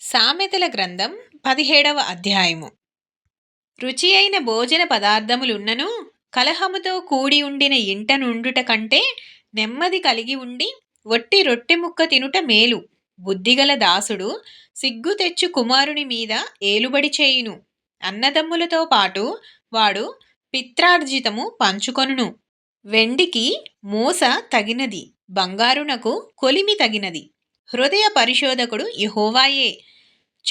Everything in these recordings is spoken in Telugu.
సామెతల గ్రంథం పదిహేడవ అధ్యాయము. రుచి అయిన భోజన పదార్థములున్నను కలహముతో కూడి ఉండిన ఇంట నుండుట కంటే నెమ్మది కలిగి ఉండి వట్టి రొట్టె ముక్క తినుట మేలు. బుద్ధిగల దాసుడు సిగ్గు తెచ్చు కుమారుని మీద ఏలుబడి చేయును. అన్నదమ్ములతో పాటు వాడు పిత్రార్జితము పంచుకొనును. వెండికి మూస తగినది బంగారునకు కొలిమి తగినది. హృదయ పరిశోధకుడు యహోవాయే.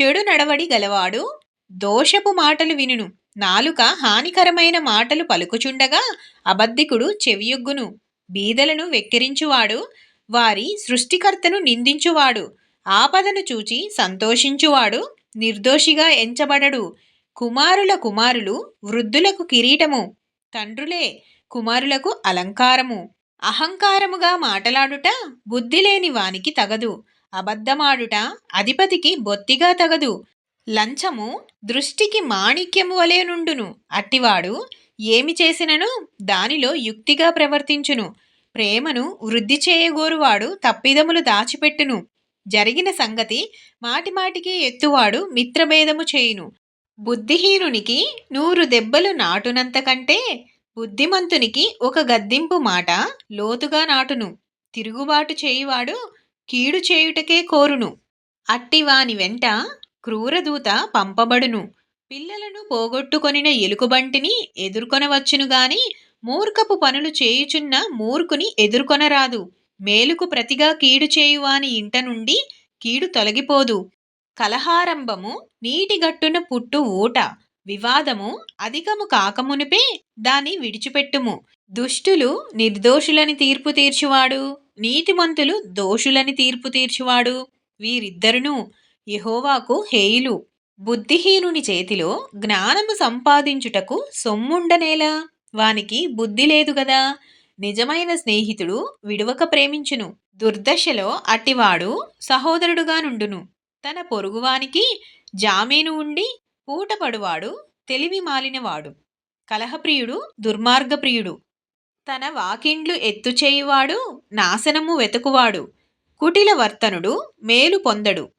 చెడు నడవడి గలవాడు దోషపు మాటలు వినును. నాలుక హానికరమైన మాటలు పలుకుచుండగా అబద్ధికుడు చెవియొగ్గును. బీదలను వెక్కిరించువాడు వారి సృష్టికర్తను నిందించువాడు. ఆపదను చూచి సంతోషించువాడు నిర్దోషిగా ఎంచబడడు. కుమారుల కుమారులు వృద్ధులకు కిరీటము. తండ్రులే కుమారులకు అలంకారము. అహంకారముగా మాటలాడుట బుద్ధి లేని వానికి తగదు. అబద్ధమాడుట అధిపతికి బొత్తిగా తగదు. లంచము దృష్టికి మాణిక్యము వలెనుండును అట్టివాడు ఏమి చేసినను దానిలో యుక్తిగా ప్రవర్తించును. ప్రేమను వృద్ధి చేయగోరువాడు తప్పిదములు దాచిపెట్టును. జరిగిన సంగతి మాటిమాటికి ఎత్తువాడు మిత్రభేదము చేయును. బుద్ధిహీనునికి నూరు దెబ్బలు నాటునంతకంటే బుద్ధిమంతునికి ఒక గద్దింపు మాట లోతుగా నాటును. తిరుగుబాటు చేయువాడు కీడు చేయుటకే కోరును. అట్టివాని వెంట క్రూరదూత పంపబడును. పిల్లలను పోగొట్టుకొనిన ఎలుకబంటిని ఎదుర్కొనవచ్చునుగాని మూర్ఖపు పనులు చేయుచున్న మూర్ఖుని ఎదుర్కొనరాదు. మేలుకు ప్రతిగా కీడు చేయువాని ఇంట నుండి కీడు తొలగిపోదు. కలహారంభము నీటిగట్టున పుట్టు ఊట. వివాదము అధికము కాకమునిపే దాని విడిచిపెట్టుము. దుష్టులు నిర్దోషులని తీర్పు తీర్చువాడు నీతిమంతులు దోషులని తీర్పు తీర్చువాడు. వీరిద్దరును యహోవాకు హేయులు. బుద్ధిహీనుని చేతిలో జ్ఞానము సంపాదించుటకు సొమ్ముండనేలా? వానికి బుద్ధి లేదు గదా? నిజమైన స్నేహితుడు విడువక ప్రేమించును. దుర్దశలో అట్టివాడు సహోదరుడుగా నుండును తన పొరుగువానికి జామీను ఉండి పూటపడువాడు తెలివి మాలినవాడు. కలహప్రియుడు దుర్మార్గప్రియుడు. తన వాకిండ్లు ఎత్తుచేయువాడు నాశనము వెతుకువాడు. కుటిల వర్తనుడు మేలు పొందడు.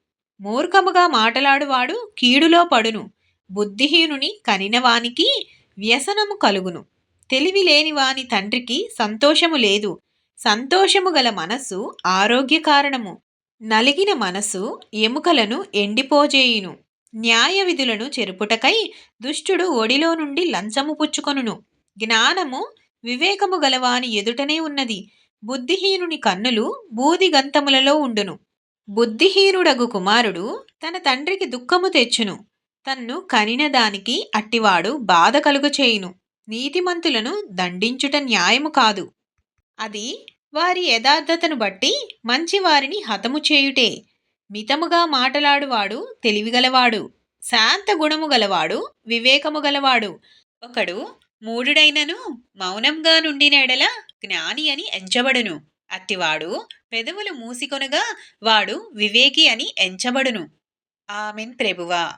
మూర్ఖముగా మాటలాడువాడు కీడులో పడును. బుద్ధిహీనుని కనినవానికి వ్యసనము కలుగును. తెలివి లేనివాని తండ్రికి సంతోషము లేదు. సంతోషము గల మనస్సు ఆరోగ్య కారణము నలిగిన మనస్సు ఎముకలను ఎండిపోజేయును. న్యాయ విధులను చెరుపుటకై దుష్టుడు ఒడిలో నుండి లంచము పుచ్చుకొనును. జ్ఞానము వివేకము గలవాని ఎదుటనే ఉన్నది. బుద్ధిహీనుని కన్నులు బూది గంతములలో ఉండును. బుద్ధిహీనుడగు కుమారుడు తన తండ్రికి దుఃఖము తెచ్చును. తన్ను కనిన దానికి అట్టివాడు బాధ కలుగచేయును. నీతిమంతులను దండించుట న్యాయము కాదు. అది వారి యథార్థతను బట్టి మంచివారిని హతము చేయుటే మితముగా మాటలాడువాడు తెలివిగలవాడు శాంత గుణము గలవాడు వివేకము గలవాడు. ఒకడు మూఢుడైనను మౌనంగా నుండిన ఎడల జ్ఞాని అని ఎంచబడును. అట్టివాడు పెదవులు మూసికొనగా వాడు వివేకి అని ఎంచబడును. ఆమెన్ ప్రభువా.